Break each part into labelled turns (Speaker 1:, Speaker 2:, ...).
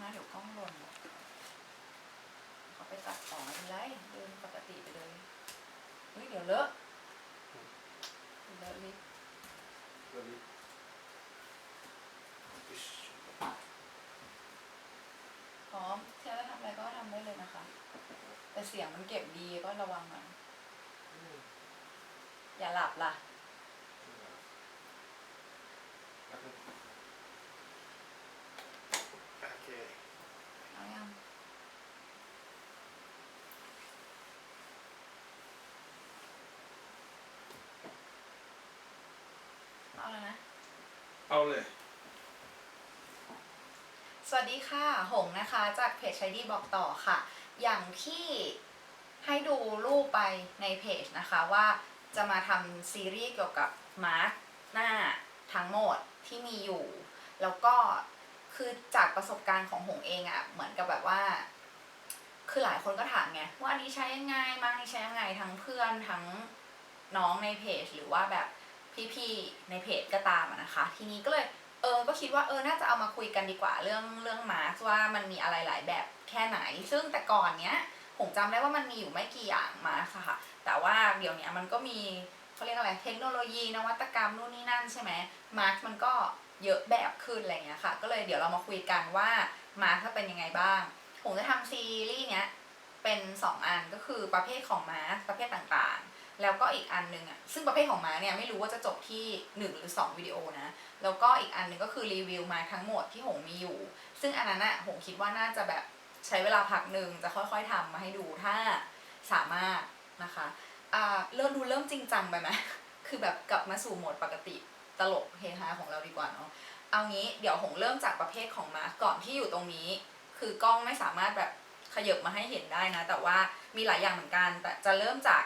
Speaker 1: นะ เดี๋ยวกล้องหล่นเขาไปตัดต่อไม่เป็นไรเดินปกติไปเลยเฮ้ยเดี๋ยวเลอะเลอะลิป
Speaker 2: Väldigt... Ish.
Speaker 1: พร้อมเที่ยวจะทำอะไรก็ทำได้เลยนะคะ แต่เสียงมันเก็บดีก็ระวังหน่อย
Speaker 2: Mm.
Speaker 1: อย่าหลับล่ะ
Speaker 2: Okej.
Speaker 1: เอายังเอาแล้วนะ
Speaker 2: เอาเลย
Speaker 1: สวัสดีค่ะ หงนะคะ จากเพจใช้ดีบอกต่อค่ะ อย่างที่ให้ดูรูปไปในเพจนะคะว่าจะมาทำซีรีส์เกี่ยวกับมาร์กหน้าทั้งหมดที่มีอยู่ แล้วก็คือจากประสบการณ์ของหงเองอะ่ะ เหมือนกับแบบว่า คือหลายคนก็ถามไงว่าอันนี้ใช้ยังไงมาร์กนี้ใช้ยังไงทั้งเพื่อนทั้งน้องในเพจ หรือว่าแบบ พี่ๆในเพจก็ตามอะนะคะ ทีนี้ก็เลยเออก็คิดว่าเออน่าจะเอามาคุยกันดีกว่าเรื่องเรื่องมาร์ว่ามันมีอะไรหลายแบบแค่ไหน ซึ่งแต่ก่อนเนี้ยผมจำได้ว่ามันมีอยู่ไม่กี่อย่างมาค่ะ แต่ว่าเดี๋ยวนี้มันก็มีเขาเรียกอะไรเทคโนโลยีนวัตกรรมนู่นนี่นั่นใช่ไหมมาร์มันก็เยอะแบบขึ้นอะไรเงี้ยค่ะ ก็เลยเดี๋ยวเรามาคุยกันว่ามาร์เป็นยังไงบ้าง ผมจะทำซีรีส์เนี้ยเป็น 2 อันก็คือประเภทของมาร์ประเภทต่างๆ แล้วก็อีกอันหนึงอะซึ่งประเภทของม้าเนี่ยไม่รู้ว่าจะจบที่ 1 หรือ 2 วิดีโอนะ แล้วก็อีกอันหนึงก็คือรีวิวมาทั้งหมดที่หงมีอยู่ ซึ่งอันนั้นอะหงคิดว่าน่าจะแบบใช้เวลาพักหนึ่งจะค่อยๆทำมาให้ดูถ้าสามารถนะคะอ่าเริ่มดูเริ่มจริงจังไปไหมคือแบบกลับมาสู่โหมดปกติตลกเฮฮาของเราดีกว่าเนาะเอางี้เดี๋ยวหงเริ่มจากประเภทของมาก่อนที่อยู่ตรงนี้ คือกล้องไม่สามารถแบบขยบมาให้เห็นได้นะ แต่ว่ามีหลายอย่างเหมือนกัน แต่จะเริ่มจาก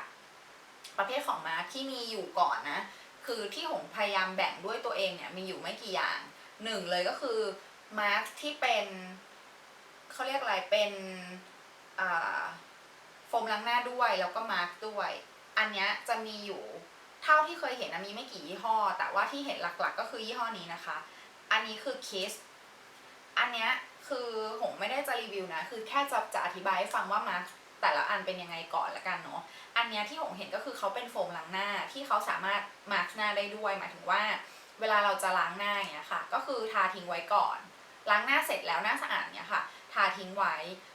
Speaker 1: ประเภทของมาร์กที่มีอยู่ก่อนนะ คือที่หงพยายามแบ่งด้วยตัวเองเนี่ยมีอยู่ไม่กี่อย่างหนึ่งเลยก็คือมาร์กที่เป็นเขาเรียกอะไรเป็นโฟมล้างหน้าด้วยแล้วก็มาร์กด้วย อันนี้จะมีอยู่เท่าที่เคยเห็นนะมีไม่กี่ยี่ห้อ แต่ว่าที่เห็นหลักๆ ก็คือยี่ห้อนี้นะคะ อันนี้คือ Kiss อันนี้คือหงไม่ได้จะรีวิวนะ คือแค่จะจะอธิบายให้ฟังว่ามาร์ก แต่ละอันเป็นยังไงก่อนละกันเนาะอันเนี้ยที่หงเห็นก็คือเขาเป็นโฟมล้างหน้าที่เขาสามารถมาร์กหน้าได้ด้วยหมายถึงว่า เวลาเราจะล้างหน้าเงี้ยค่ะ ก็คือทาทิ้งไว้ก่อน ล้างหน้าเสร็จแล้วหน้าสะอาดเนี่ยค่ะ ทาทิ้งไว้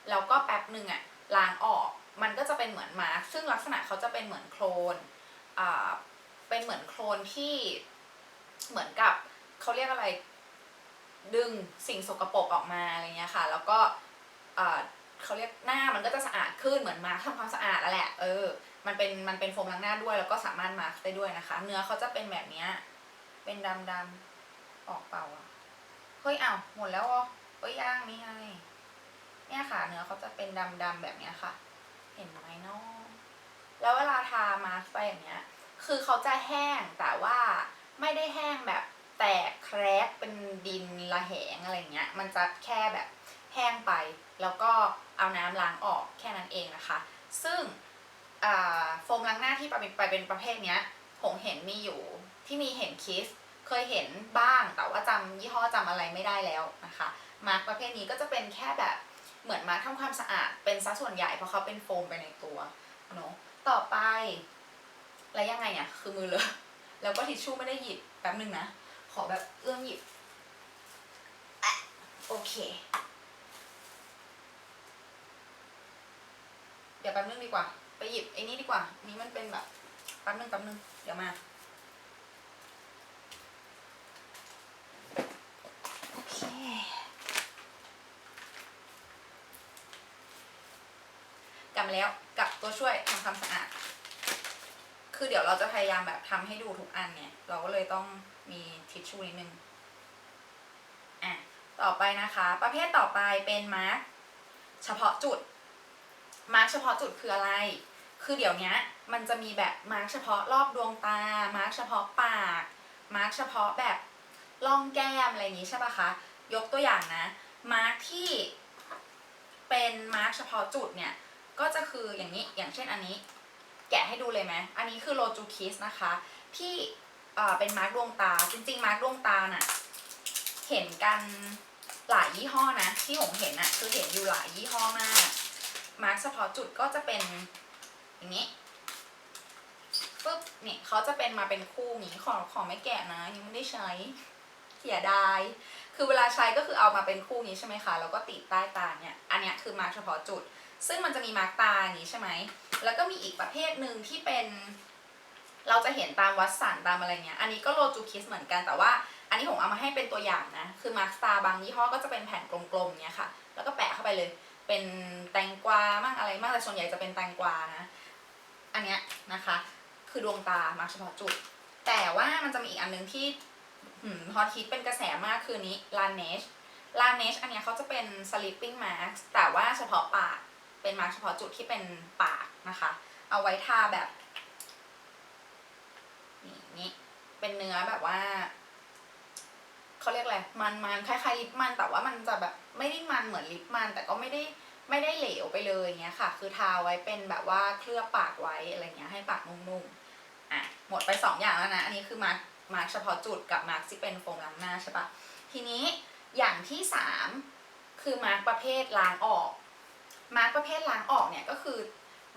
Speaker 1: แล้วก็แป๊บหนึ่งอะล้างออก มันก็จะเป็นเหมือนมาร์กซึ่งลักษณะเขาจะเป็นเหมือนโคลนอ่าเป็นเหมือนโคลนที่เหมือนกับเขาเรียกอะไร ดึงสิ่งสกปรกออกมาอะไรเงี้ยค่ะ แล้วก็อ่า เขาเรียกหน้ามันก็จะสะอาดขึ้นเหมือนมาร์คทำความสะอาดแล้วแหละ เออ มันเป็นมันเป็นโฟมล้างหน้าด้วยแล้วก็สามารถมาร์คได้ด้วยนะคะ เนื้อเขาจะเป็นแบบเนี้ยเป็นดำดำๆออกเปล่าอะเฮ้ยอ้าวหมดแล้วอ๋อเอ้ยย่างนี่ไงเนี่ยค่ะ เนื้อเขาจะเป็นดำดำๆแบบเนี้ยค่ะ เห็นไหมเนาะแล้วเวลาทามาร์คไปอย่างเนี้ย คือเขาจะแห้งแต่ว่าไม่ได้แห้งแบบแตกแครกเป็นดินระแหงอะไรเงี้ย มันจะแค่แบบ แห้งไป แล้วก็เอาน้ำล้างออกแค่นั้นเองนะคะ ซึ่งโฟมล้างหน้าที่ไปเป็นประเภทเนี้ยผมเห็นมีอยู่ที่มีเห็นคิสเคยเห็นบ้างแต่ว่าจำยี่ห้อจำอะไรไม่ได้แล้วนะคะมาร์กประเภทนี้ก็จะเป็นแค่แบบเหมือนมาร์คทำความสะอาดเป็นซะส่วนใหญ่เพราะเขาเป็นโฟมไปในตัวเนาะต่อไปแล้วยังไงอะคือมือเลอะแล้วก็ทิชชู่ไม่ได้หยิบแป๊บหนึ่งนะ ขอแบบเอื้อมหยิบโอเค ดี๋ยวแป๊บนึงดีกว่า ไปหยิบไอ้นี่ดีกว่า นี้มันเป็นแบบแป๊บนึงแป๊บนึง เดี๋ยวมาโอเคกลับมาแล้วกับตัวช่วยทำความสะอาด คือเดี๋ยวเราจะพยายามแบบทำให้ดูทุกอันเนี่ย เราก็เลยต้องมีทิชชู่นิดนึงอะต่อไปนะคะ ประเภทต่อไปเป็นมาร์กเฉพาะจุด มาร์กเฉพาะจุดคืออะไร คือเดี๋ยวนี้มันจะมีแบบมาร์กเฉพาะรอบดวงตา มาร์กเฉพาะปาก มาร์กเฉพาะแบบร่องแก้มอะไรอย่างนี้ใช่ปะคะ ยกตัวอย่างนะ มาร์กที่เป็นมาร์กเฉพาะจุดเนี่ย ก็จะคืออย่างนี้ อย่างเช่นอันนี้ แกะให้ดูเลยไหม อันนี้คือโลจูคิสนะคะ ที่เอ่อเป็นมาร์กดวงตา จริง ๆ มาร์กดวงตาน่ะ เห็นกันหลายยี่ห้อนะ ที่ผมเห็นอะคือเห็นอยู่หลายยี่ห้อมาก มาร์กเฉพาะจุดก็จะเป็นอย่างนี้ปึ๊บเนี่ยเขาจะเป็นมาเป็นคู่อย่างนี้ของของไม่แกะนะ ยังไม่ได้ใช้เสียดายคือเวลาใช้ก็คือเอามาเป็นคู่นี้ใช่ไหมคะแล้วก็ติดใต้ตาเนี่ยอันเนี้ยคือมาร์กเฉพาะจุด ซึ่งมันจะมีมาร์กตาอย่างนี้ใช่ไหมแล้วก็มีอีกประเภทหนึ่งที่เป็น เราจะเห็นตามวัดสันตามอะไรเงี้ยอันนี้ก็โลจูคิสเหมือนกันแต่ว่าอันนี้ผมเอามาให้เป็นตัวอย่างนะ คือมาร์กตาบางยี่ห้อก็จะเป็นแผ่นกลมๆเนี้ยค่ะ แล้วก็แปะเข้าไปเลย เป็นแตงกวามั่งอะไรมั่งแต่ส่วนใหญ่จะเป็นแตงกวานะ อันเนี้ยนะคะ คือดวงตามาร์กเฉพาะจุด แต่ว่ามันจะมีอีกอันหนึงที่หืมฮอตฮิตเป็นกระแสมากคือนนี้ลานเนชลานเนชอันเนี้ยเขาจะเป็น sleeping mask แต่ว่าเฉพาะปาก เป็นมาร์กเฉพาะจุดที่เป็นปากนะคะ เอาไว้ทาแบบนี่นี่เป็นเนื้อแบบว่าเขาเรียกอะไรมันมันคล้ายๆลิปมันแต่ว่ามันจะแบบ ไม่ได้มันเหมือนลิปมัน แต่ก็ไม่ได้ไม่ได้เหลวไปเลยอย่างเงี้ยค่ะ คือทาไว้เป็นแบบว่าเคลือบปากไว้อะไรเงี้ยให้ปากนุ่มๆอะหมดไปสองอย่างแล้วนะ อันนี้คือมาร์กมาร์กเฉพาะจุดกับมาร์กที่เป็นโฟมล้างหน้าใช่ปะทีนี้อย่างที่สามคือมาร์กประเภทล้างออก มาร์กประเภทล้างออกเนี่ยก็คือ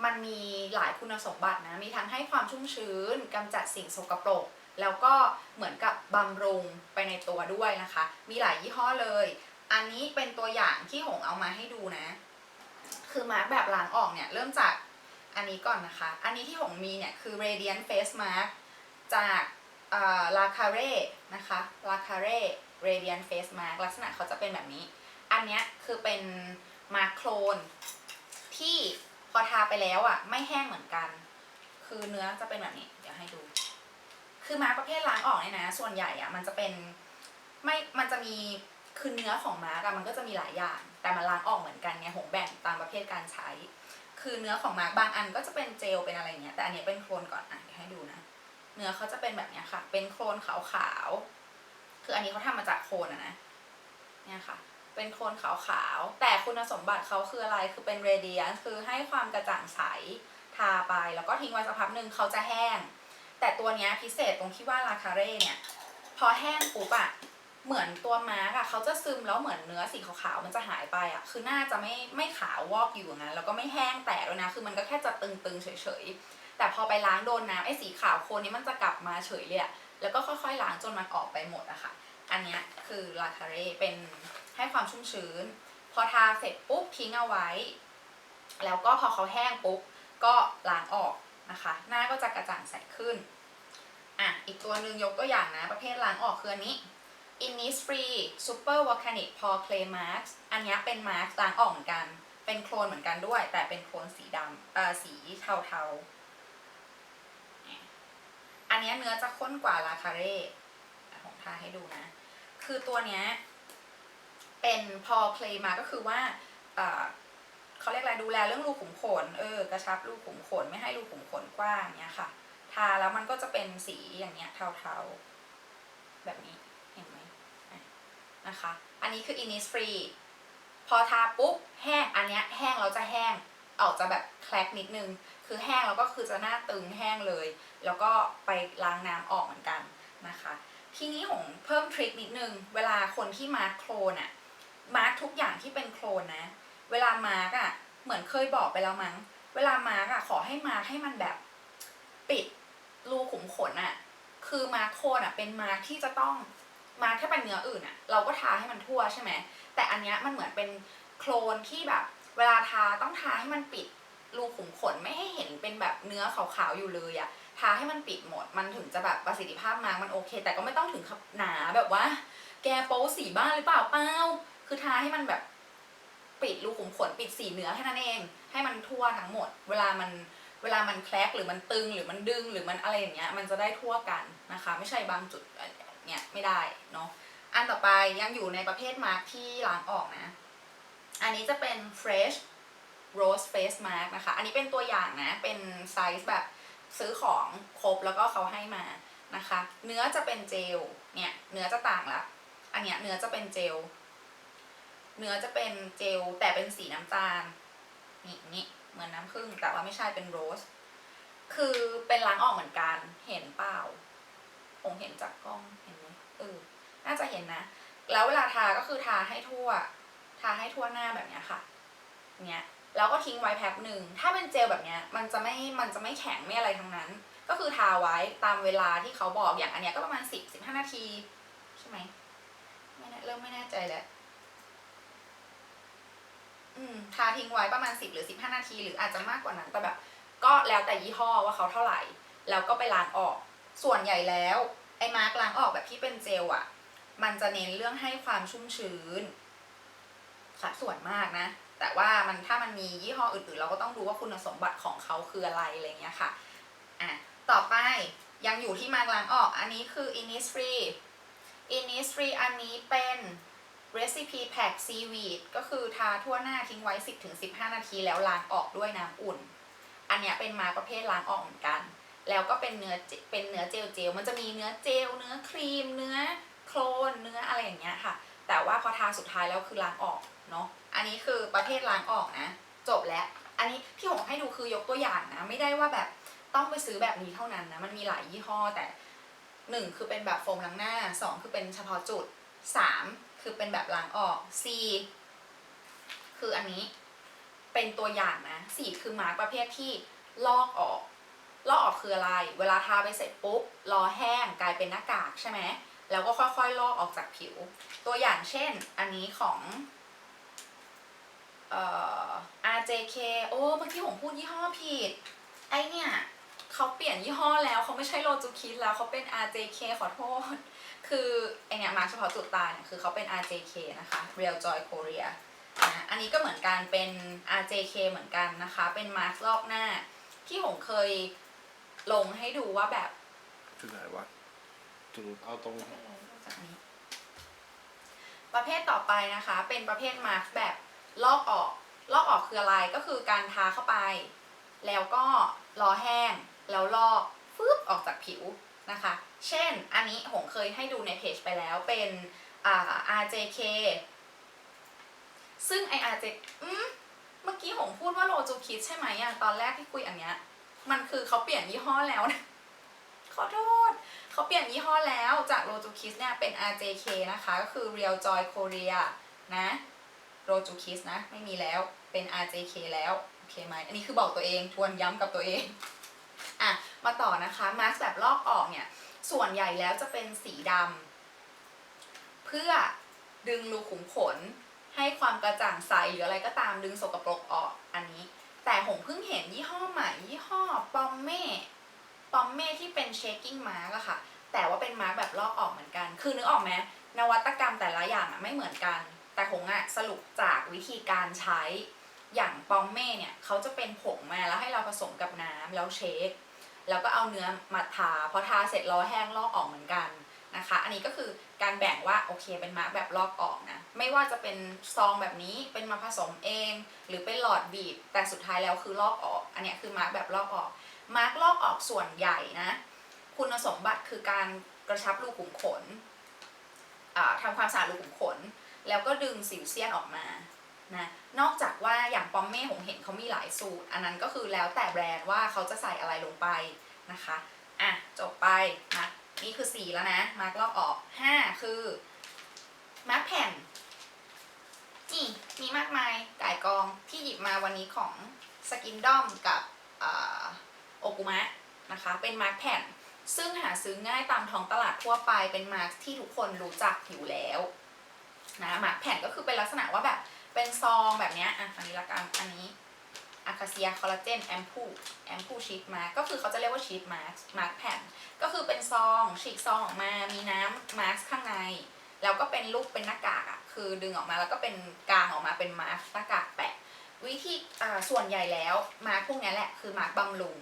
Speaker 1: มันมีหลายคุณสมบัตินะ มีทั้งให้ความชุ่มชื้นกำจัดสิ่งสกปรก แล้วก็เหมือนกับบำรุงไปในตัวด้วยนะคะ มีหลายยี่ห้อเลย อันนี้เป็นตัวอย่างที่หงเอามาให้ดูนะ คือมาร์กแบบล้างออกเนี่ยเริ่มจากอันนี้ก่อนนะคะ อันนี้ที่หงมีเนี่ยคือ Radiant Face Mask จากลาคาเร่นะคะลาคาเร่ Radiant Face Mask ลักษณะเขาจะเป็นแบบนี้ อันเนี้ยคือเป็นมาร์คโคลนที่พอทาไปแล้วอะไม่แห้งเหมือนกัน คือเนื้อจะเป็นแบบนี้ เดี๋ยวให้ดู คือมาร์กประเภทล้างออกเนี่ยนะ ส่วนใหญ่อะมันจะเป็นไม่ มันจะมี คือเนื้อของมาร์กอะมันก็จะมีหลายอย่าง แต่มันล้างออกเหมือนกันไงหงแบ่งตามประเภทการใช้ คือเนื้อของมาร์กบางอันก็จะเป็นเจลเป็นอะไรเงี้ย แต่อันนี้เป็นโคลนก่อนอะเดี๋ยวให้ดูนะ เนื้อเขาจะเป็นแบบเนี้ยค่ะ เป็นโคลนขาวๆ คืออันนี้เขาทำมาจากโคลนอะนะ เนี่ยค่ะ เป็นโคลนขาวๆ แต่คุณสมบัติเขาคืออะไร คือเป็นเรเดียนคือให้ความกระจ่างใส ทาไป แล้วก็ทิ้งไว้สักพักหนึ่งเขาจะแห้ง แต่ตัวเนี้ยพิเศษตรงที่ว่าลาคาเร่เนี่ย พอแห้งปุ๊บอะ เหมือนตัวมาร์กอะเขาจะซึมแล้วเหมือนเนื้อสีขาวๆมันจะหายไปอะคือหน้าจะไม่ไม่ขาววอกอยู่อย่างนั้นแล้วก็ไม่แห้งแตกด้วยนะ คือมันก็แค่จะตึงๆเฉยๆ แต่พอไปล้างโดนน้ำไอ้สีขาวโคนนี้มันจะกลับมาเฉยเลยอะแล้วก็ค่อยๆล้างจนมันออกไปหมดอะค่ะ อันเนี้ยคือลาคาเร่เป็นให้ความชุ่มชื้น พอทาเสร็จปุ๊บทิ้งเอาไว้ แล้วก็พอเขาแห้งปุ๊บก็ล้างออกนะคะ หน้าก็จะกระจ่างใสขึ้นอะอีกตัวหนึ่งยกตัวอย่างนะประเภทล้างออกคืออันนี้ Innisfree Super Volcanic Pore Clay Mask อันนี้เป็นมาร์กล้างออกเหมือนกัน เป็นโคลนเหมือนกันด้วย แต่เป็นโคลนสีดำเอ่อสีเทาๆ อันนี้เนื้อจะข้นกว่าลาคาเร่อะผมทาให้ดูนะ คือตัวเนี้ยเป็นพอเพลย์มาก็คือว่าเอ่อเขาเรียกอะไรดูแลเรื่องรูขุมขน เออกระชับรูขุมขนไม่ให้รูขุมขนกว้างเนี้ยค่ะ ทาแล้วมันก็จะเป็นสีอย่างเงี้ยเทาๆ แบบนี้ นะคะ อันนี้คือ Innisfree พอทาปุ๊บแห้ง อันเนี้ยแห้งเราจะแห้งออกจะแบบแคลกนิดนึง คือแห้งแล้วก็คือจะหน้าตึงแห้งเลย แล้วก็ไปล้างน้ำออกเหมือนกันนะคะ ทีนี้ผมเพิ่มทริคนิดนึง เวลาคนที่มาร์คโคลนอะมาร์คทุกอย่างที่เป็นโคลนนะ เวลามาร์กอะเหมือนเคยบอกไปแล้วมั้ง เวลามาร์กอะขอให้มาร์กให้มันแบบปิดรูขุมขนอะคือมาร์คโคลนอะเป็นมาร์กที่จะต้อง มาร์กถ้าเป็นเนื้ออื่นอะเราก็ทาให้มันทั่วใช่ไหมแต่อันเนี้ยมันเหมือนเป็นโคลนที่แบบ เวลาทาต้องทาให้มันปิดรูขุมขนไม่ให้เห็นเป็นแบบเนื้อขาวๆอยู่เลยอะทาให้มันปิดหมด มันถึงจะแบบประสิทธิภาพมามันโอเค แต่ก็ไม่ต้องถึงกับหนาแบบว่า แกโป๊สีบ้านหรือเปล่าเปล่าคือทาให้มันแบบปิดรูขุมขนปิดสีเนื้อแค่นั้นเอง ให้มันทั่วทั้งหมด เวลามันเวลามันแคลกหรือมันตึงหรือมันดึงหรือมันอะไรอย่างเงี้ยมันจะได้ทั่วกันนะคะ ไม่ใช่บางจุด เนี่ยไม่ได้เนาะอันต่อไปยังอยู่ในประเภทมาร์กที่ล้างออกนะ อันนี้จะเป็น fresh rose face mask นะคะ อันนี้เป็นตัวอย่างนะ เป็นไซส์แบบซื้อของครบแล้วก็เขาให้มานะคะ เนื้อจะเป็นเจล เนี่ย เนื้อจะต่างละ อันเนี้ยเนื้อจะเป็นเจล เนื้อจะเป็นเจลแต่เป็นสีน้ำตาล นี่นี่เหมือนน้ำผึ้งแต่ว่าไม่ใช่เป็นโรส คือเป็นล้างออกเหมือนกัน เห็นเปล่า ผมเห็นจากกล้องเห็นไหมเออน่าจะเห็นนะ แล้วเวลาทาก็คือทาให้ทั่ว ทาให้ทั่วหน้าแบบนี้ค่ะเนี้ยแล้วก็ทิ้งไว้แป๊บหนึ่ง ถ้าเป็นเจลแบบเนี้ยมันจะไม่ มันจะไม่แข็งไม่อะไรทั้งนั้น ก็คือทาไว้ตามเวลาที่เขาบอกอย่างอันเนี้ยก็ประมาณสิบสิบห้านาทีใช่ไหมไม่แน่เริ่มไม่แน่ใจแล้วอืมทาทิ้งไว้ประมาณสิบหรือสิบห้านาที หรืออาจจะมากกว่านั้นแต่แบบ ก็แล้วแต่ยี่ห้อว่าเขาเท่าไหร่ แล้วก็ไปล้างออก ส่วนใหญ่แล้วไอ้มาร์กล้างออกแบบที่เป็นเจลอะมันจะเน้นเรื่องให้ความชุ่มชื้นสัดส่วนมากนะ แต่ว่ามันถ้ามันมียี่ห้ออื่นๆ เราก็ต้องดูว่าคุณสมบัติของเขาคืออะไรอะไรเงี้ยค่ะอะ ต่อไปยังอยู่ที่มาร์กล้างออก อันนี้คือ Innisfree Innisfree อันนี้เป็น Recipe Pack Seaweed ก็คือทาทั่วหน้าทิ้งไว้ 10-15 นาทีแล้วล้างออกด้วยน้ำอุ่น อันเนี้ยเป็นมาประเภทล้างออกเหมือนกัน แล้วก็เป็นเนื้อเป็นเนื้อเจลเจลมันจะมีเนื้อเจลเนื้อครีม เนื้อโคลนเนื้ออะไรอย่างเงี้ยค่ะ แต่ว่าพอทาสุดท้ายแล้วคือล้างออกเนาะอันนี้คือประเภทล้างออกนะ จบแล้ว อันนี้พี่หงให้ดูคือยกตัวอย่างนะ ไม่ได้ว่าแบบต้องไปซื้อแบบนี้เท่านั้นนะ มันมีหลายยี่ห้อแต่หนึ่งคือเป็นแบบโฟมล้างหน้าสองคือเป็นเฉพาะจุดสามคือเป็นแบบล้างออกสี่คืออันนี้เป็นตัวอย่างนะสี่คือมาร์กประเภทที่ลอกออก ลอกออกคืออะไร เวลาทาไปเสร็จปุ๊บรอแห้งกลายเป็นหน้ากากใช่ไหมแล้วก็ค่อยๆลอกออกจากผิว ตัวอย่างเช่นอันนี้ของเอ่อ RJK โอ้เมื่อกี้ผมพูดยี่ห้อผิด ไอเนี่ยเขาเปลี่ยนยี่ห้อแล้วเขาไม่ใช่โลจูคิดแล้วเขาเป็น RJK ขอโทษ คือไอเนี่ยมาเฉพาะจุดตาเนี่ยคือเขาเป็น RJK นะคะ Real Joy Korea นะอันนี้ก็เหมือนกันเป็น RJK เหมือนกันนะคะ เป็นมาร์ลอกหน้าที่ผมเคย ลงให้ดูว่าแบบ
Speaker 2: ถึงไหนวะถึงเอาตรง
Speaker 1: จากนี้ ประเภทต่อไปนะคะ เป็นประเภทมาร์คแบบลอกออก ลอกออกคืออะไรก็คือการทาเข้าไป แล้วก็รอแห้ง แล้วลอกฟึบออกจากผิวนะคะ เช่น อันนี้ผมเคยให้ดูในเพจไปแล้วเป็นอ่า RJK ซึ่งไอ RJ อืมเมื่อกี้ผมพูดว่าโลจูคิดใช่ไหมอะตอนแรกที่คุยอันเนี้ย มันคือเขาเปลี่ยนยี่ห้อแล้วนะขอโทษ เขาเปลี่ยนยี่ห้อแล้วจากโรจูคิสเนี่ยเป็น RJK นะคะ ก็คือ Real Joy Korea นะโรจูคิสนะ ไม่มีแล้วเป็น RJK แล้วโอเคไหมอันนี้คือบอกตัวเองทวนย้ำกับตัวเองอะมาต่อนะคะมาสแบบลอกออกเนี่ย ส่วนใหญ่แล้วจะเป็นสีดำเพื่อดึงรูขุมขนให้ความกระจ่างใสหรืออะไรก็ตามดึงสกปรกออกอันนี้ แต่ผมเพิ่งเห็นยี่ห้อใหม่ยี่ห้อปอมเม่ปอมเม่ที่เป็นเชคกิ้งมาร์กอะค่ะ แต่ว่าเป็นมาร์กแบบลอกออกเหมือนกัน คือนึกออกไหมนวัตกรรมแต่ละอย่างอะไม่เหมือนกัน แต่คงอะสรุปจากวิธีการใช้ อย่างปอมเม่เนี่ยเขาจะเป็นผงมาแล้วให้เราผสมกับน้ำแล้วเชค แล้วก็เอาเนื้อมาทาพอทาเสร็จรอแห้งลอกออกเหมือนกัน นะคะ อันนี้ก็คือการแบ่งว่าโอเคเป็นมาร์กแบบลอกออกนะ ไม่ว่าจะเป็นซองแบบนี้เป็นมาผสมเอง หรือเป็นหลอดบีบ แต่สุดท้ายแล้วคือลอกออก อันนี้คือมาร์กแบบลอกออก มาร์กลอกออกส่วนใหญ่นะ คุณสมบัติคือการกระชับรูขุมขนอ่าทำความสะอาดรูขุมขน แล้วก็ดึงสิวเซียนออกมานะนอกจากว่าอย่างปอมเม่ผมเห็นเขามีหลายสูตร อันนั้นก็คือแล้วแต่แบรนด์ว่าเขาจะใส่อะไรลงไปนะคะ อะ จบไปมา นี่คือ4แล้วนะ มาร์กลอกออก5คือ มาร์กแผ่น นี่มีมากมายก่ายกองที่หยิบมาวันนี้ของสกินดอมกับโอกุมะนะคะ เป็นมาร์กแผ่น ซึ่งหาซื้อง่ายตามท้องตลาดทั่วไปเป็นมาร์กที่ทุกคนรู้จักอยู่แล้วนะมาร์กแผ่นก็คือเป็นลักษณะว่าแบบเป็นซองแบบนี้อะอันนี้ละกันอันนี้ อะคาเซียคอลลาเจนแอมพูแอมพูชีทมาก็คือเขาจะเรียกว่าชีทมาร์กมาร์กแผ่น ก็คือเป็นซองฉีกซองออกมามีน้ำมาร์กข้างใน แล้วก็เป็นรูปเป็นหน้ากากอะคือดึงออกมาแล้วก็เป็นกลางออกมาเป็นมาร์กหน้ากากแปะ วิธีอ่าส่วนใหญ่แล้วมาร์กพวกนี้แหละคือมาร์กบำรุง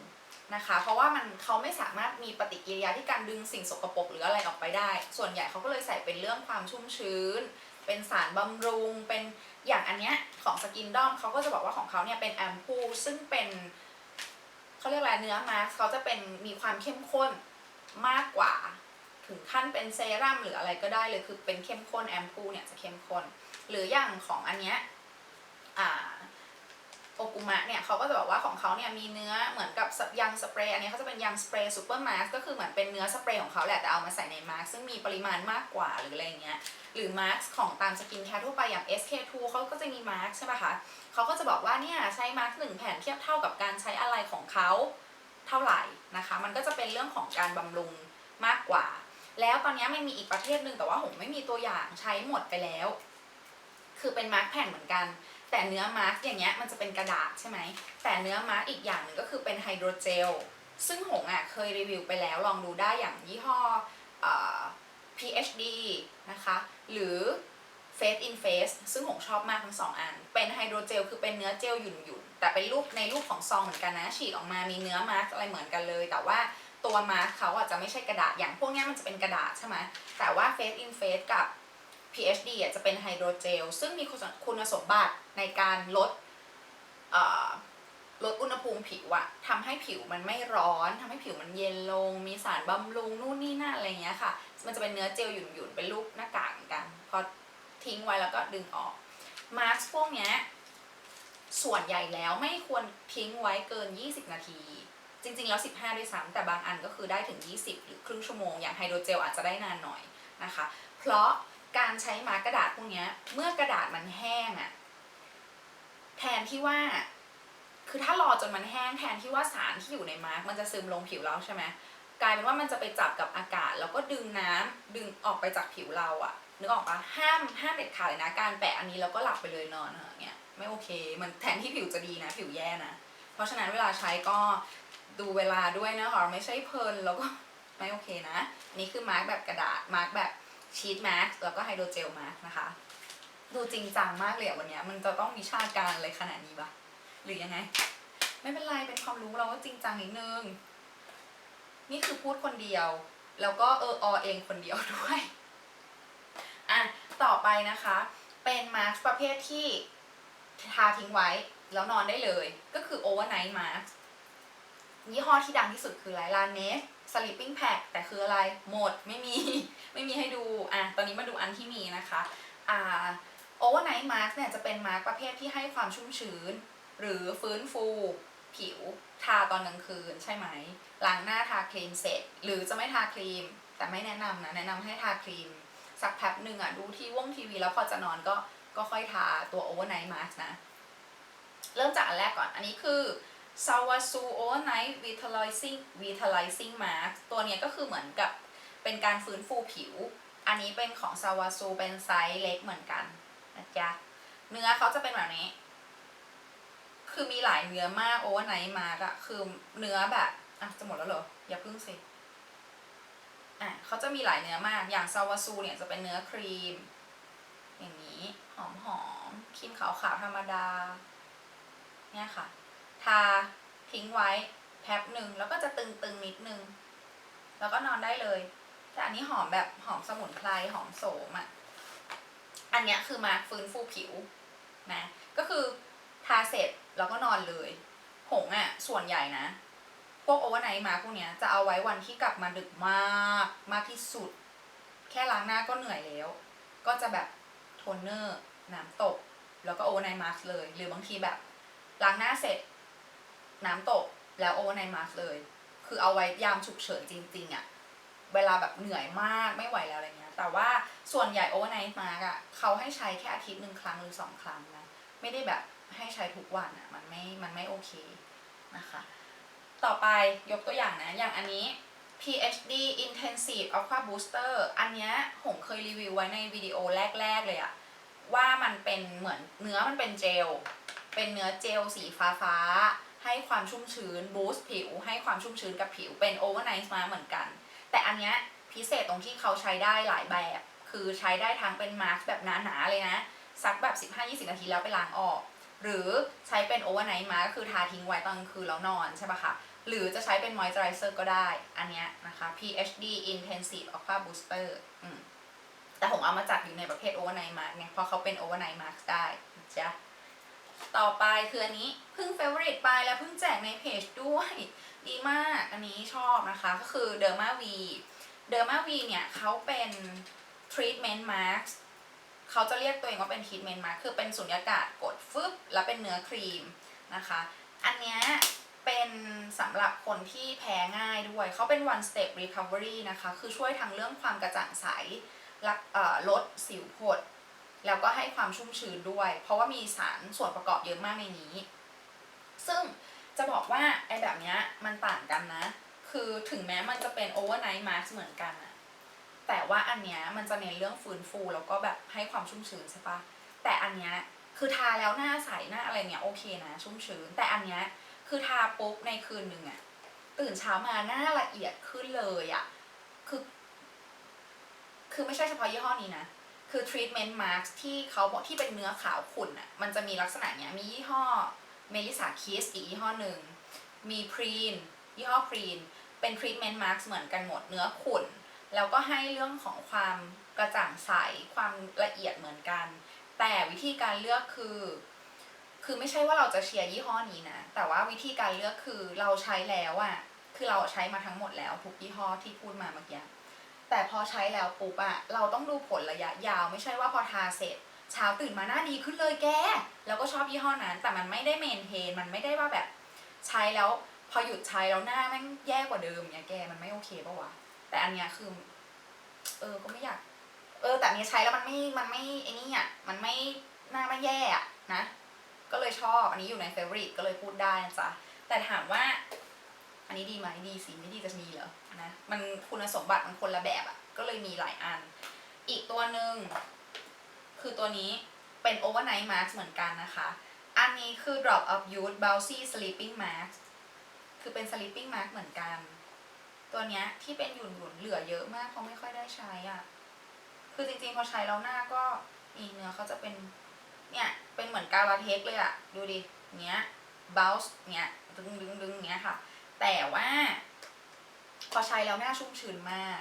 Speaker 1: นะคะ เพราะว่ามันเขาไม่สามารถมีปฏิกิริยาที่การดึงสิ่งสกปรกหรืออะไรออกไปได้ ส่วนใหญ่เขาก็เลยใส่เป็นเรื่องความชุ่มชื้น เป็นสารบำรุง เป็นอย่างอันเนี้ยของสกินดอมเขาก็จะบอกว่าของเขาเนี่ยเป็นแอมพูซึ่งเป็นเขาเรียกอะไรเนื้อมาสเขาจะเป็นมีความเข้มข้นมากกว่า ถึงขั้นเป็นเซรั่มหรืออะไรก็ได้เลยคือเป็นเข้มข้นแอมพูเนี่ยจะเข้มข้นหรืออย่างของอันเนี้ยอ่า โอกุมะเนี่ยเขาก็จะบอกว่าของเขาเนี่ยมีเนื้อเหมือนกับยังสเปรย์อันนี้เขาจะเป็นยังสเปรย์ซูเปอร์มาสก็คือเหมือนเป็นเนื้อสเปรย์ของเขาแหละแต่เอามาใส่ในมาสซึ่งมีปริมาณมากกว่าหรืออะไรเงี้ยหรือมาสของตามสกินแคร์ทั่วไปอย่าง SK2 เขาก็จะมีมาสใช่ปะคะเขาก็จะบอกว่าเนี่ยใช้มาสหนึ่งแผ่นเทียบเท่ากับการใช้อะไรของเขาเท่าไหร่นะคะ มันก็จะเป็นเรื่องของการบำรุงมากกว่า แล้วตอนนี้มันมีอีกประเทศหนึ่งแต่ว่าผมไม่มีตัวอย่างใช้หมดไปแล้ว คือเป็นมาร์กแผ่นเหมือนกัน แต่เนื้อมาร์กอย่างเงี้ยมันจะเป็นกระดาษใช่ไหมแต่เนื้อมาร์กอีกอย่างหนึ่งก็คือเป็นไฮโดรเจลซึ่งหงอะเคยรีวิวไปแล้วลองดูได้อย่างยี่ห้อเอ่อ PhD นะคะหรือ Face in Face ซึ่งหงชอบมากทั้งสองอัน เป็นไฮโดรเจลคือเป็นเนื้อเจลหยุ่นๆ แต่เป็นรูปในรูปของซองเหมือนกันนะ ฉีดออกมามีเนื้อมาร์กอะไรเหมือนกันเลย แต่ว่าตัวมาร์กเขาอะจะไม่ใช่กระดาษอย่างพวกนี้มันจะเป็นกระดาษใช่ไหมแต่ว่า Face in Face กับ PhD อะจะเป็นไฮโดรเจล ซึ่งมีคุณสมบัติในการลดลดอุณหภูมิผิวอะทำให้ผิวมันไม่ร้อนทำให้ผิวมันเย็นลง มีสารบำรุงนู่นนี่นั่นอะไรเงี้ยค่ะ มันจะเป็นเนื้อเจลหยุ่นๆ เป็นรูปหน้ากากเหมือนกัน พอทิ้งไว้แล้วก็ดึงออก มาสก์พวกเนี้ยส่วนใหญ่แล้วไม่ควรทิ้งไว้เกิน 20 นาที จริงๆ แล้ว 15 ด้วยซ้ำแต่บางอันก็คือได้ถึง 20 หรือครึ่งชั่วโมง อย่างไฮโดรเจลอาจจะได้นานหน่อยนะคะ เพราะ การใช้มากระดาษพวกนี้เมื่อกระดาษมันแห้งอะแทนที่ว่า คือถ้ารอจนมันแห้งแทนที่ว่าสารที่อยู่ในมาร์กมันจะซึมลงผิวเราใช่ไหมกลายเป็นว่ามันจะไปจับกับอากาศ แล้วก็ดึงน้ำดึงออกไปจากผิวเราอะนึกออกปะห้ามห้ามเด็ดขาดเลยนะ การแปะอันนี้แล้วก็หลับไปเลยนอนเถอะเนี่ยไม่โอเค มันแทนที่ผิวจะดีนะ ผิวแย่นะเพราะฉะนั้นเวลาใช้ก็ดูเวลาด้วยนะคะไม่ใช่เพลินแล้วก็ไม่โอเคนะนนี่คือมาร์กแบบกระดาษมาร์กแบบ ชีทมาร์แล้วก็ไฮโดรเจลแมาร์นะคะ ดูจริงจังมากเลยอะวันนี้มันจะต้องวิชาการอะไรขนาดนี้ปะหรือยังไง ไม่เป็นไรเป็นความรู้เราก็จริงจังนิดนึง นี่คือพูดคนเดียว แล้วก็เอออเองคนเดียวด้วยอะต่อไปนะคะ เป็นมาร์กประเภทที่ทาทิ้งไว้แล้วนอนได้เลย ก็คือ overnight mask ยี่ห้อที่ดังที่สุดคือไรลาเนส sleeping pack แต่คืออะไรหมดไม่มีไม่มีให้ดูอะตอนนี้มาดูอันที่มีนะคะอ่า overnight mask เนี่ยจะเป็นมาร์กประเภทที่ให้ความชุ่มชื้น หรือฟื้นฟูผิวทาตอนกลางคืนใช่ไหมล้างหน้าทาครีมเสร็จ หรือจะไม่ทาครีม แต่ไม่แนะนำนะแนะนำให้ทาครีม สักแป๊บหนึ่งอะดูที่ว่องทีวีแล้วพอจะนอนก็ก็ค่อยทาตัว overnight mask นะ เริ่มจากอันแรกก่อนอันนี้คือ Sawasu Overnight Vitalizing Vitalizing Mask ตัวเนี้ยก็คือเหมือนกับเป็นการฟื้นฟูผิว อันนี้เป็นของ Sawasu เป็นไซส์เล็กเหมือนกันนะจ๊ะเนื้อเขาจะเป็นแบบนี้ คือมีหลายเนื้อมาก Overnight Mask อะคือเนื้อแบบอะจะหมดแล้วเหรอ อย่าพึ่งสิอะเขาจะมีหลายเนื้อมาก อย่าง Sawasu เนี่ยจะเป็นเนื้อครีม อย่างนี้ หอมหอมๆครีมขาวๆธรรมดา เนี่ยค่ะ ทาทิ้งไว้แป๊บหนึ่งแล้วก็จะตึงๆนิดนึง แล้วก็นอนได้เลย แต่อันนี้หอมแบบหอมสมุนไพรหอมโสมอะ่ะ อันเนี้ยคือมาฟื้นฟูผิวนะก็คือทาเสร็จแล้วก็นอนเลยหงอะ่ะส่วนใหญ่นะ พวกโอเวอร์ไนท์มาพวกเนี้ยจะเอาไว้วันที่กลับมาดึกมากมากที่สุด แค่ล้างหน้าก็เหนื่อยแล้ว ก็จะแบบโทนเนอร์น้ำตก แล้วก็โอเวอร์ไนท์มาสเลย หรือบางทีแบบล้างหน้าเสร็จ น้ำตกแล้วโอเวอร์ไนท์มาสเลย คือเอาไว้ยามฉุกเฉินจริงๆอะ่ะเวลาแบบเหนื่อยมากไม่ไหวแล้วอะไรเงี้ย แต่ว่าส่วนใหญ่โอเวอร์ไนท์มาร์กอะเขาให้ใช้แค่อาทิตย์หนึ่งครั้งหรือสองครั้งนะ ไม่ได้แบบให้ใช้ทุกวันอะมันไม่ มันไม่โอเคนะคะ ต่อไปยกตัวอย่างนะ อย่างอันนี้ PhD Intensive Aqua Booster อันเนี้ยผมเคยรีวิวไว้ในวิดีโอแรก ๆ เลยอะว่ามันเป็นเหมือนเนื้อมันเป็นเจล เป็นเนื้อเจลสีฟ้าฟ้าๆ ให้ความชุ่มชื้นบูสต์ผิว ให้ความชุ่มชื้นกับผิวเป็นโอเวอร์ไนท์มาเหมือนกัน แต่อันเนี้ยพิเศษตรงที่เขาใช้ได้หลายแบบ คือใช้ได้ทั้งเป็นมาสก์แบบหนาๆเลยนะซักแบบ 15-20 นาทีแล้วไปล้างออก หรือใช้เป็นโอเวอร์ไนท์มาก็คือทาทิ้งไว้ตอนกลางคืนแล้วนอนใช่ปะคะหรือจะใช้เป็นมอยส์เจอไรเซอร์ก็ได้ อันเนี้ยนะคะ PhD Intensive Aqua Booster อืมแต่ผมเอามาจัดอยู่ในประเภท overnight mask เนี่ยเพราะเขาเป็น overnight mask ได้จ๊ะ ต่อไปคืออันนี้เพิ่ง favorite ไปแล้วเพิ่งแจกในเพจด้วย ดีมากอันนี้ชอบนะคะ ก็คือ Derma V Derma V เนี่ยเขาเป็น treatment mask เขาจะเรียกตัวเองว่าเป็น treatment mask คือเป็นสุญญากาศกดฟึบแล้วเป็นเนื้อครีมนะคะ อันเนี้ยเป็นสำหรับคนที่แพ้ง่ายด้วย เขาเป็น one step recovery นะคะ คือช่วยทางเรื่องความกระจ่างใสละเอ่อลดสิวผด แล้วก็ให้ความชุ่มชื้นด้วย เพราะว่ามีสารส่วนประกอบเยอะมากในนี้ ซึ่งจะบอกว่าไอ้แบบเนี้ยมันต่างกันนะ คือถึงแม้มันจะเป็น overnight mask เหมือนกันอะแต่ว่าอันเนี้ยมันจะเน้นเรื่องฟื้นฟูแล้วก็แบบให้ความชุ่มชื้นใช่ปะแต่อันเนี้ยคือทาแล้วหน้าใสหน้าอะไรเนี้ยโอเคนะ ชุ่มชื้น แต่อันเนี้ยคือทาปุ๊บในคืนหนึ่งอะตื่นเช้ามาหน้าละเอียดขึ้นเลยอะคือ คือไม่ใช่เฉพาะยี่ห้อนี้นะ คือ treatment mask ที่เขาบอกที่เป็นเนื้อขาวขุ่นอะมันจะมีลักษณะเนี้ยมียี่ห้อเมลิสาคิสอีกยี่ห้อหนึ่ง มีพรีนยี่ห้อพรีนเป็น treatment mask เหมือนกันหมดเนื้อขุ่น แล้วก็ให้เรื่องของความกระจ่างใสความละเอียดเหมือนกัน แต่วิธีการเลือกคือ คือไม่ใช่ว่าเราจะเชียร์ยี่ห้อนี้นะ แต่ว่าวิธีการเลือกคือเราใช้แล้วอะคือเราใช้มาทั้งหมดแล้วทุกยี่ห้อที่พูดมาเมื่อกี้ แต่พอใช้แล้วปุ๊บอะเราต้องดูผลระยะยาว ไม่ใช่ว่าพอทาเสร็จเช้าตื่นมาหน้าดีขึ้นเลยแก แล้วก็ชอบยี่ห้อนั้น แต่มันไม่ได้เมนเทน มันไม่ได้ว่าแบบใช้แล้ว พอหยุดใช้แล้วหน้าแม่งแย่กว่าเดิมเนี่ยแกมันไม่โอเคปะวะ แต่อันเนี้ยคือ เออก็ไม่อยาก เออ แต่อันนี้ยใช้แล้วมันไม่ มันไม่ไอ้นี่อะ มันไม่หน้าไม่แย่อะนะ ก็เลยชอบอันนี้อยู่ในเฟเวอริตก็เลยพูดได้นะจ๊ะ แต่ถามว่า อันนี้ดีไหมดีสิไม่ดีจะมีเหรอ นะมันคุณสมบัติมันคนละแบบอะ ก็เลยมีหลายอัน อีกตัวหนึ่งคือตัวนี้เป็น overnight mask เหมือนกันนะคะ อันนี้คือ drop of youth bouncy sleeping mask คือเป็น sleeping mask เหมือนกัน ตัวเนี้ยที่เป็นหยุ่นหยุ่นเหลือเยอะมากเพราะไม่ค่อยได้ใช้อะ คือจริงๆพอใช้แล้วหน้าก็นี่เนื้อเขาจะเป็นเนี่ยเป็นเหมือนกาลาเทคเลยอะ ดูดิเนี้ย bounce เนี้ยดึงดึงดึงเนี้ยค่ะ แต่ว่า พอใช้แล้วหน้าชุ่มชื้นมาก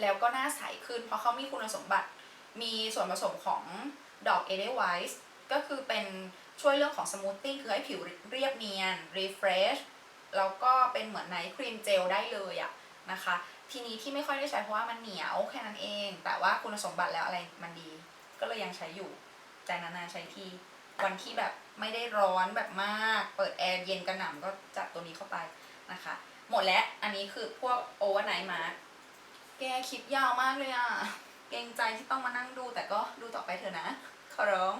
Speaker 1: แล้วก็หน้าใสขึ้น เพราะเขามีคุณสมบัติมีส่วนผสมของดอกเอเดไวส์ก็คือเป็นช่วยเรื่องของสมูทติ้งคือให้ผิวเรียบเนียนรีเฟรชแล้วก็เป็นเหมือนไนท์ครีมเจลได้เลยอะนะคะ ทีนี้ที่ไม่ค่อยได้ใช้เพราะว่ามันเหนียวแค่นั้นเอง แต่ว่าคุณสมบัติแล้วอะไรมันดี ก็เลยยังใช้อยู่ แต่นานๆใช้ทีวันที่แบบไม่ได้ร้อนแบบมาก เปิดแอร์เย็นกระหน่ำก็จัดตัวนี้เข้าไปนะคะ หมดแล้ว อันนี้คือพวกโอเวอร์ไนท์มาแกคลิปยาวมากเลยอะ เกรงใจที่ต้องมานั่งดูแต่ก็ดูต่อไปเถอะนะ ขอร้อง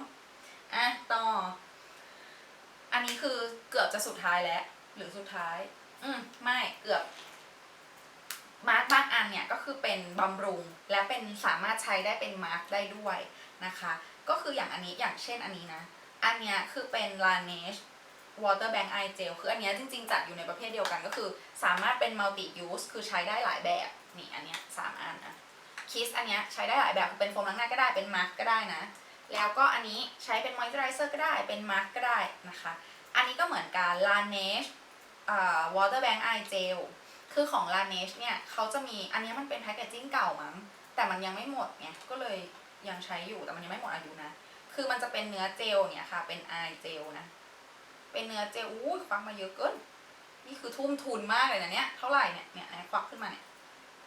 Speaker 1: อะ ต่อ อันนี้คือเกือบจะสุดท้ายแล้ว หรือสุดท้าย อืม ไม่เกือบ มาร์กบางอันเนี่ยก็คือเป็นบำรุง และเป็นสามารถใช้ได้เป็นมาร์กได้ด้วยนะคะ ก็คืออย่างอันนี้อย่างเช่นอันนี้นะ อันเนี้ยคือเป็น Laneige Water Bank Eye Gel คืออันเนี้ยจริง ๆ จัดอยู่ในประเภทเดียวกันก็คือ สามารถเป็น multi use คือใช้ได้หลายแบบนี่อันเนี้ยสามอันนะ Kiss อันเนี้ยใช้ได้หลายแบบเป็นโฟมล้างหน้าก็ได้เป็นมาร์กก็ได้นะ แล้วก็อันนี้ใช้เป็น moisturizer ก็ได้เป็นมาร์กก็ได้นะคะ อันนี้ก็เหมือนกัน Laneige อ่า Water Bank Eye Gel คือของ Laneige เนี่ยเขาจะมีอันเนี้ยมันเป็นแพคเกจจิ้งเก่ามั้งแต่มันยังไม่หมดไงก็เลยยังใช้อยู่แต่มันยังไม่หมดอายุนะ คือมันจะเป็นเนื้อเจลเนี่ยค่ะเป็นไอเจลนะ เป็นเนื้อเจลอู้ควักมาเยอะเกิน นี่คือทุ่มทุนมากเลยนะเนี่ย เท่าไหร่เนี่ย เนี่ยควักขึ้นมาเนี่ย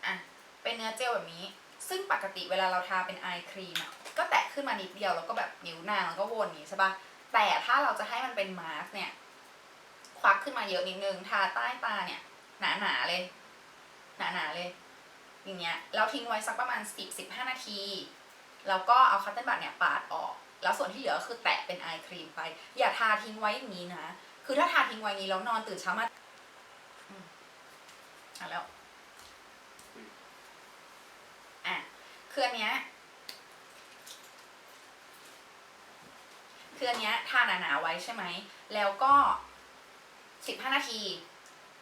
Speaker 1: อะ เป็นเนื้อเจลแบบนี้ ซึ่งปกติเวลาเราทาเป็นไอครีมอะ ก็แตะขึ้นมานิดเดียวแล้วก็แบบนิ้วนางแล้วก็วนอย่างนี้ใช่ปะแต่ถ้าเราจะให้มันเป็นมาสก์เนี่ย ควักขึ้นมาเยอะนิดนึง ทาใต้ตาเนี่ย หนาๆเลย หนาๆเลย อย่างเงี้ยแล้วทิ้งไว้สักประมาณ 10-15 นาที แล้วก็เอาคัตเติ้ลบัตเนี่ยปาดออก แล้วส่วนที่เหลือคือแตะเป็นไอครีมไป อย่าทาทิ้งไว้อย่างนี้นะ คือถ้าทาทิ้งไว้อย่างนี้แล้วนอนตื่นเช้ามาอะแล้ว อะ คืออันเนี้ยคืออันเนี้ยทาหนาๆไว้ใช่ไหม แล้วก็15นาที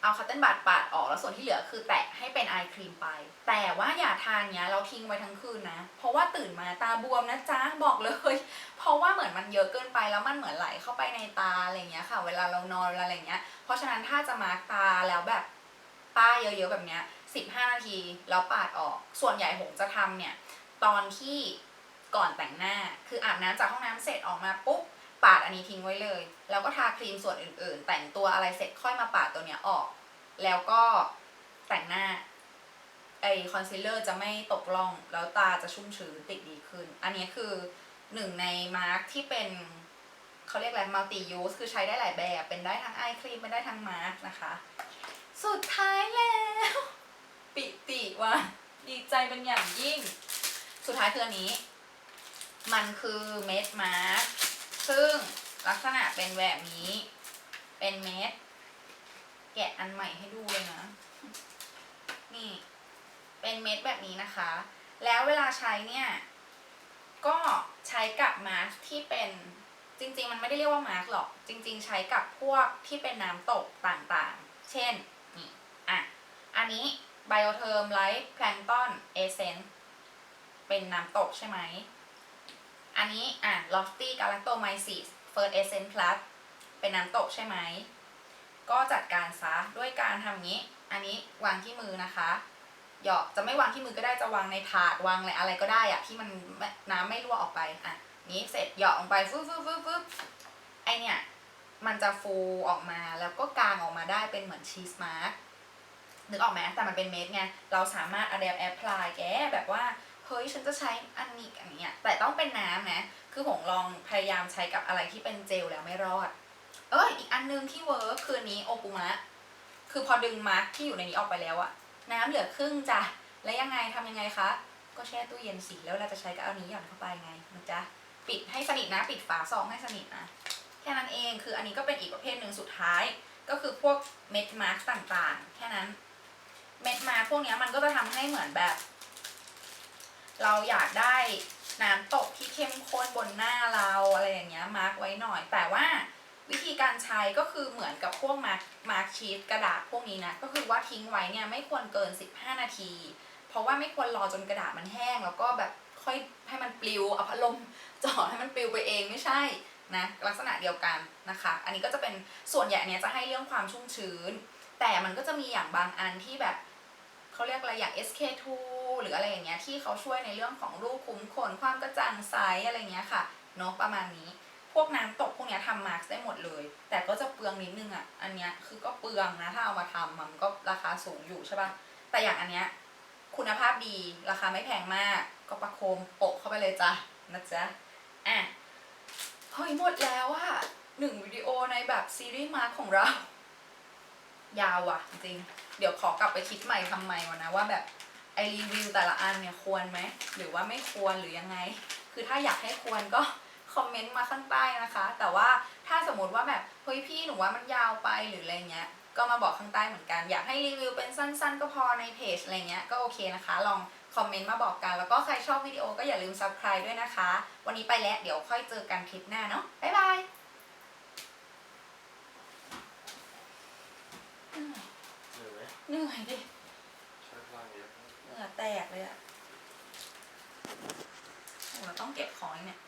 Speaker 1: เอาคัตเติ้ลบัตปาดออกแล้วส่วนที่เหลือคือแตะให้เป็นไอครีมไป แต่ว่าอย่าทานเนี้ยเราทิ้งไว้ทั้งคืนนะ เพราะว่าตื่นมาตาบวมนะจ๊ะบอกเลย เพราะว่าเหมือนมันเยอะเกินไปแล้วมันเหมือนไหลเข้าไปในตาอะไรเงี้ยค่ะ เวลาเรานอนเวลาอะไรเงี้ย เพราะฉะนั้นถ้าจะมาร์กตาแล้วแบบป้ายเยอะๆแบบเนี้ย15 นาทีแล้วปาดออก ส่วนใหญ่หงจะทำเนี่ยตอนที่ก่อนแต่งหน้า คืออาบน้ำจากห้องน้ำเสร็จออกมาปุ๊บาดอันนี้ทิ้งไว้เลย แล้วก็ทาครีมส่วนอื่น ๆ แต่งตัวอะไรเสร็จค่อยมาปาดตัวเนี้ยออก แล้วก็แต่งหน้าไอคอนซีลเลอร์จะไม่ตกล่อง แล้วตาจะชุ่มชื้นติดดีขึ้น อันนี้คือหนึ่งในมาร์คที่เป็นเขาเรียกอะไร multi use คือใช้ได้หลายแบบ เป็นได้ทั้งไอครีมเป็นได้ทั้งมาสก์นะคะ สุดท้ายแล้ว ปิติว่ะดีใจเป็นอย่างยิ่ง สุดท้ายคืออันนี้ มันคือเม็ดมาสก์ ซึ่งลักษณะเป็นแบบนี้ เป็นเม็ด แกะอันใหม่ให้ดูเลยนะ นี่ เป็นเม็ดแบบนี้นะคะ แล้วเวลาใช้เนี่ย ก็ใช้กับมาสที่เป็นจริง ๆ มันไม่ได้เรียกว่ามาสหรอก จริง ๆ ใช้กับพวกที่เป็นน้ำตกต่างๆ เช่น นี่อะ อันนี้ Biotherm Light Plankton Essence เป็นน้ำตกใช่ไหม อันนี้อะ Lofty Galactomyces First Essence Plus เป็นน้ำตกใช่ไหม ก็จัดการซะด้วยการทำงนี้ อันนี้วางที่มือนะคะหยอกจะไม่วางที่มือก็ได้จะวางในถาดวางอะไรอะไรก็ได้อะที่มันน้ำไม่รั่วออกไปอะนี้เสร็จหยอกลงไปฟึ๊บฟึ๊บฟึ๊บฟึ๊บไอเนี่ยมันจะฟูออกมาแล้วก็กางออกมาได้เป็นเหมือนชีสมาร์กนึกออกไหมแต่มันเป็นเม็ดไงเราสามารถอะแดปแอพพลายแกแบบว่า เฮ้ยฉันจะใช้อันนี้อันเนี้ยแต่ต้องเป็นน้ำนะ คือผมลองพยายามใช้กับอะไรที่เป็นเจลแล้วไม่รอด เอออีกอันนึงที่เวิร์คคือนี้โอปุมะ คือพอดึงมาร์กที่อยู่ในนี้ออกไปแล้วอะน้ำเหลือครึ่งจ้ะ แล้วยังไงทำยังไงคะ ก็แช่ตู้เย็นสิ แล้วเราจะใช้ก็เอานี้หย่อนเข้าไปไงมันจะปิดให้สนิทนะ ปิดฝาซองให้สนิทนะ แค่นั้นเอง คืออันนี้ก็เป็นอีกประเภทหนึ่งสุดท้าย ก็คือพวกเม็ดมาร์กต่างๆ แค่นั้น เม็ดมาร์กพวกเนี้ยมันก็จะทำให้เหมือนแบบ เราอยากได้น้ำตกที่เข้มข้นบนหน้าเราอะไรอย่างเงี้ยมาร์กไว้หน่อย แต่ว่าวิธีการใช้ก็คือเหมือนกับพวกมาร์กมาร์กชีสกระดาษพวกนี้นะ ก็คือว่าทิ้งไว้เนี่ยไม่ควรเกิน 15 นาที เพราะว่าไม่ควรรอจนกระดาษมันแห้ง แล้วก็แบบค่อยให้มันปลิวเอาพัดลมจ่อให้มันปลิวไปเองไม่ใช่นะลักษณะเดียวกันนะคะ อันนี้ก็จะเป็นส่วนใหญ่เนี้ยจะให้เรื่องความชุ่มชื้น แต่มันก็จะมีอย่างบางอันที่แบบเขาเรียกอะไรอย่าง SK2 หรืออะไรอย่างเงี้ยที่เขาช่วยในเรื่องของรูขุมขนความกระจ่างใสอะไรเงี้ยค่ะเนาะประมาณนี้ พวกน้ำตกพวกเนี้ยทำมาร์กได้หมดเลย แต่ก็จะเปลืองนิดนึงอะอันเนี้ยคือก็เปลืองนะถ้าเอามาทำมันก็ราคาสูงอยู่ใช่ปะแต่อย่างอันเนี้ยคุณภาพดีราคาไม่แพงมากก็ประโคมโปะเข้าไปเลยจ้ะนะจ๊ะอะเฮ้ยหมดแล้วอะหนึ่งวิดีโอในแบบซีรีส์มาร์กของเรา ยาวอะจริง เดี๋ยวขอกลับไปคิดใหม่ทำใหม่ก่อนนะว่าแบบ ไอรีวิวแต่ละอันเนี่ยควรไหมหรือว่าไม่ควรหรือยังไง คือถ้าอยากให้ควรก็คอมเมนต์มาข้างใต้นะคะ แต่ว่าถ้าสมมติว่าแบบเฮ้ยพี่หนูว่ามันยาวไปหรืออะไรเงี้ยก็มาบอกข้างใต้เหมือนกัน อยากให้รีวิวเป็นสั้น ๆ ก็พอในเพจอะไรเงี้ยก็โอเคนะคะ ลองคอมเมนต์มาบอกกัน แล้วก็ใครชอบวิดีโอก็อย่าลืม subscribe ด้วยนะคะ วันนี้ไปแล้วเดี๋ยวค่อยเจอกันคลิปหน้าเนาะบ๊ายบาย
Speaker 2: เหนื่อยไหม
Speaker 1: เหนื่อยดิ
Speaker 2: ใช้พลังเยอะ
Speaker 1: เห งื่อแตกเลยอะโอ้เราต้องเก็บของอีกเนี่ย